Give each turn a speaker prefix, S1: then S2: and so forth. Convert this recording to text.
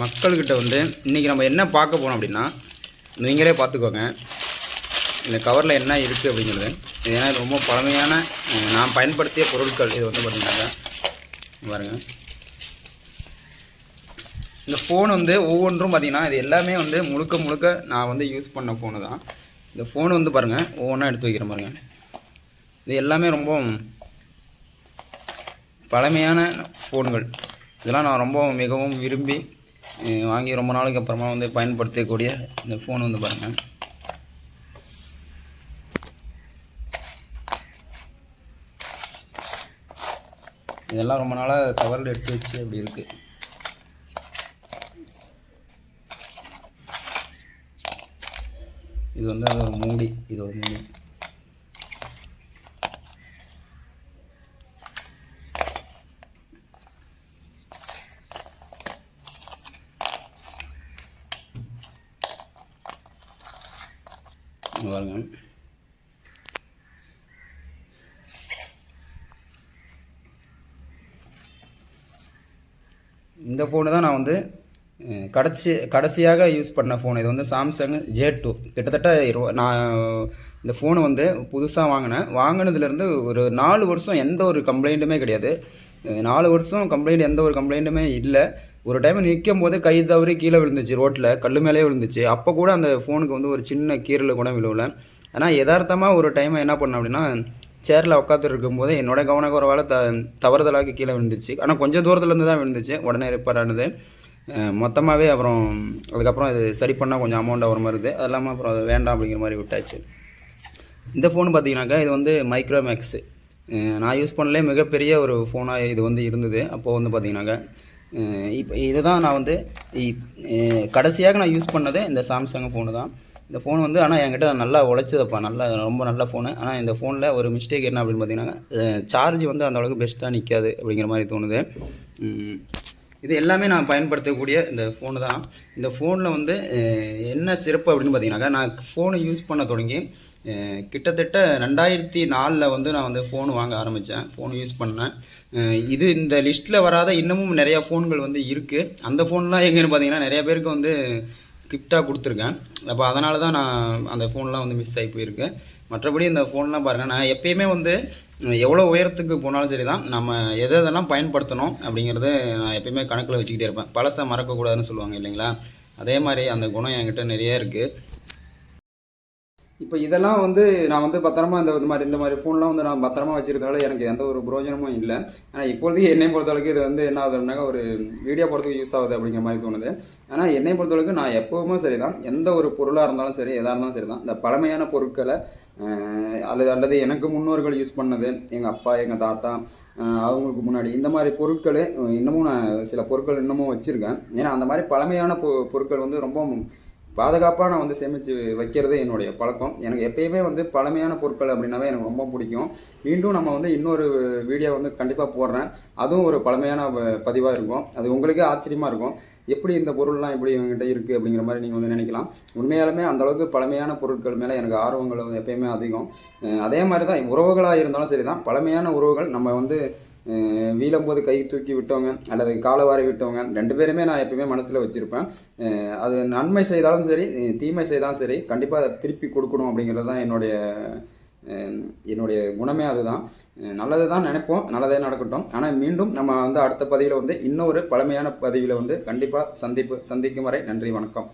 S1: மக்கள்கிட்ட வந்து இன்றைக்கி நம்ம என்ன பார்க்க போனோம் அப்படின்னா நீங்களே பார்த்துக்கோங்க. இந்த கவரில் என்ன இருக்குது அப்படிங்கிறது. இது ஏன்னா ரொம்ப பழமையான நான் பயன்படுத்திய பொருட்கள். இது வந்து பார்த்தீங்கன்னாக்கா பாருங்கள் இந்த ஃபோன் வந்து ஒவ்வொன்றும் பார்த்திங்கன்னா இது எல்லாமே வந்து முழுக்க முழுக்க நான் வந்து யூஸ் பண்ண ஃபோனு தான். இந்த ஃபோன் வந்து பாருங்கள் ஒவ்வொன்றா எடுத்து வைக்கிறேன் பாருங்கள் இது எல்லாமே ரொம்ப பழமையான ஃபோன்கள் இதெல்லாம் நான் ரொம்ப மிகவும் விரும்பி வாங்கி ரொம்ப நாளுக்கு அப்புறமா வந்து பயன்படுத்தக்கூடிய இந்த ஃபோன் வந்து பாருங்கள் இதெல்லாம் ரொம்ப நாளாக கவரில் எடுத்து வச்சு அப்படி இருக்குது இது வந்து அது ஒரு மூடி இது ஒரு மூடி. பாருங்க. இந்த ஃபோனு தான் நான் வந்து கடைசி கடைசியாக யூஸ் பண்ண ஃபோன் இது வந்து சாம்சங் ஜே டூ கிட்டத்தட்ட இரு நான் இந்த ஃபோனு வந்து புதுசாக வாங்கினேன். வாங்கினதுலேருந்து ஒரு நாலு வருஷம் எந்த ஒரு கம்ப்ளைண்ட்டுமே கிடையாது. நாலு வருஷம் கம்ப்ளைண்ட் எந்த ஒரு கம்ப்ளைண்ட்டுமே இல்லை. ஒரு டைம் நிற்கும் போது கை தவறி கீழே விழுந்துச்சு ரோட்டில் கல் மேலே விழுந்துச்சு. அப்போ கூட அந்த ஃபோனுக்கு வந்து ஒரு சின்ன கீரல் கூட விழுவல. ஆனால் யதார்த்தமாக ஒரு டைம் என்ன பண்ணேன் அப்படின்னா சேரில் உட்காந்துட்டு இருக்கும்போது என்னோட கவனக்குறவால் த தவறுதலாக கீழே விழுந்துச்சு. ஆனால் கொஞ்சம் தூரத்துலேருந்து தான் விழுந்துச்சு. உடனே ரிப்பேர் ஆனது. மொத்தமாகவே அப்புறம் அதுக்கப்புறம் அது சரி பண்ணால் கொஞ்சம் அமௌண்ட் வர மாதிரி இருக்குது அது இல்லாமல் அப்புறம் அது வேண்டாம் அப்படிங்கிற மாதிரி விட்டாச்சு. இந்த ஃபோன் பார்த்தீங்கன்னாக்கா இது வந்து மைக்ரோமேக்ஸு நான் யூஸ் பண்ணலே மிகப்பெரிய ஒரு ஃபோனாக இது வந்து இருந்தது. அப்போது வந்து பார்த்தீங்கன்னாக்கா இப்போ இதுதான் நான் வந்து கடைசியாக நான் யூஸ் பண்ணது இந்த சாம்சங் ஃபோனு தான். இந்த ஃபோன் வந்து ஆனால் என்கிட்ட நல்லா உழைச்சதப்பா. நல்லா ரொம்ப நல்ல ஃபோனு ஆனால் இந்த ஃபோனில் ஒரு மிஸ்டேக் என்ன அப்படின்னு பார்த்தீங்கன்னா சார்ஜ் வந்து அந்த அளவுக்கு பெஸ்ட்டாக நிற்காது அப்படிங்கிற மாதிரி தோணுது. இது எல்லாமே நான் பயன்படுத்தக்கூடிய இந்த ஃபோனு தான். இந்த ஃபோனில் வந்து என்ன சிறப்பு அப்படின்னு பார்த்தீங்கன்னாக்கா நான் ஃபோனை யூஸ் பண்ண தொடங்கி கிட்டத்தட்ட ரெண்டாயிரத்தி நாலில் வந்து நான் வந்து ஃபோன் வாங்க ஆரம்பித்தேன் ஃபோன் யூஸ் பண்ணேன். இது இந்த லிஸ்ட்டில் வராத இன்னமும் நிறையா ஃபோன்கள் வந்து இருக்குது அந்த ஃபோன்லாம் எங்கேன்னு பார்த்தீங்கன்னா நிறைய பேருக்கு வந்து கிஃப்டாக கொடுத்துருக்கேன். அப்போ அதனால தான் நான் அந்த ஃபோன்லாம் வந்து மிஸ் ஆகி போயிருக்கு. மற்றபடி இந்த ஃபோன்லாம் பாருங்கள் நான் எப்பயுமே வந்து எவ்வளோ உயரத்துக்கு போனாலும் சரி தான் நம்ம எதை எதெல்லாம் பயன்படுத்தணும் அப்படிங்கிறத நான் எப்பயுமே கணக்கில் வச்சுக்கிட்டே இருப்பேன். பழசை மறக்கக்கூடாதுன்னு சொல்லுவாங்க இல்லைங்களா? அதே மாதிரி அந்த குணம் என்கிட்ட நிறைய இருக்குது இப்போ இதெல்லாம் வந்து நான் வந்து பத்திரமா இந்த மாதிரி இந்த மாதிரி ஃபோன்லாம் வந்து நான் பத்திரமா வச்சிருக்கனால எனக்கு எந்த ஒரு பிரயோஜனமும் இல்லை. ஆனால் இப்போதைக்கு என்னை பொறுத்தளவுக்கு இது வந்து என்ன ஆகுதுனாக்கா ஒரு வீடியோ போடுறதுக்கு யூஸ் ஆகுது அப்படிங்கிற மாதிரி தோணுது. ஆனால் என்னை பொறுத்தளவுக்கு நான் எப்போவுமே சரி தான் எந்த ஒரு பொருளாக இருந்தாலும் சரி எதாக இருந்தாலும் சரி தான் இந்த பழமையான பொருட்களை அல்லது அல்லது எனக்கு முன்னோர்கள் யூஸ் பண்ணது எங்கள் அப்பா எங்கள் தாத்தா அவங்களுக்கு முன்னாடி இந்த மாதிரி பொருட்கள் இன்னமும் நான் சில பொருட்கள் இன்னமும் வச்சுருக்கேன். ஏன்னா அந்த மாதிரி பழமையான பொ பொருட்கள் வந்து ரொம்ப பாதுகாப்பாக நான் வந்து சேமித்து வைக்கிறது என்னுடைய பழக்கம். எனக்கு எப்பயுமே வந்து பழமையான பொருட்கள் அப்படின்னாவே எனக்கு ரொம்ப பிடிக்கும். மீண்டும் நம்ம வந்து இன்னொரு வீடியோ வந்து கண்டிப்பாக போடுறேன். அதுவும் ஒரு பழமையான பதிவாக இருக்கும். அது உங்களுக்கே ஆச்சரியமாக இருக்கும். எப்படி இந்த பொருள்லாம் எப்படி இவங்ககிட்ட இருக்குது அப்படிங்கிற மாதிரி நீங்கள் வந்து நினைக்கலாம். உண்மையாலுமே அந்த அளவுக்கு பழமையான பொருட்கள் மேலே எனக்கு ஆர்வங்கள் வந்து எப்பயுமே அதிகம். அதே மாதிரி தான் உறவுகளாக இருந்தாலும் சரி தான் பழமையான உறவுகள் நம்ம வந்து வீழும்போது கை தூக்கி விட்டவங்க அல்லது காலை வாரி விட்டவங்க ரெண்டு பேருமே நான் எப்பயுமே மனசில் வச்சுருப்பேன். அது நன்மை செய்தாலும் சரி தீமை செய்தாலும் சரி கண்டிப்பாக அதை திருப்பி கொடுக்கணும் அப்படிங்கிறது தான் என்னுடைய என்னுடைய குணமே அதுதான். நல்லது தான் நினைப்போம் நல்லதே நடக்கட்டும். ஆனால் மீண்டும் நம்ம வந்து அடுத்த பதிவில் வந்து இன்னொரு பழமையான பதிவில் வந்து கண்டிப்பாக சந்திப்பு சந்திக்கும் வரை நன்றி வணக்கம்.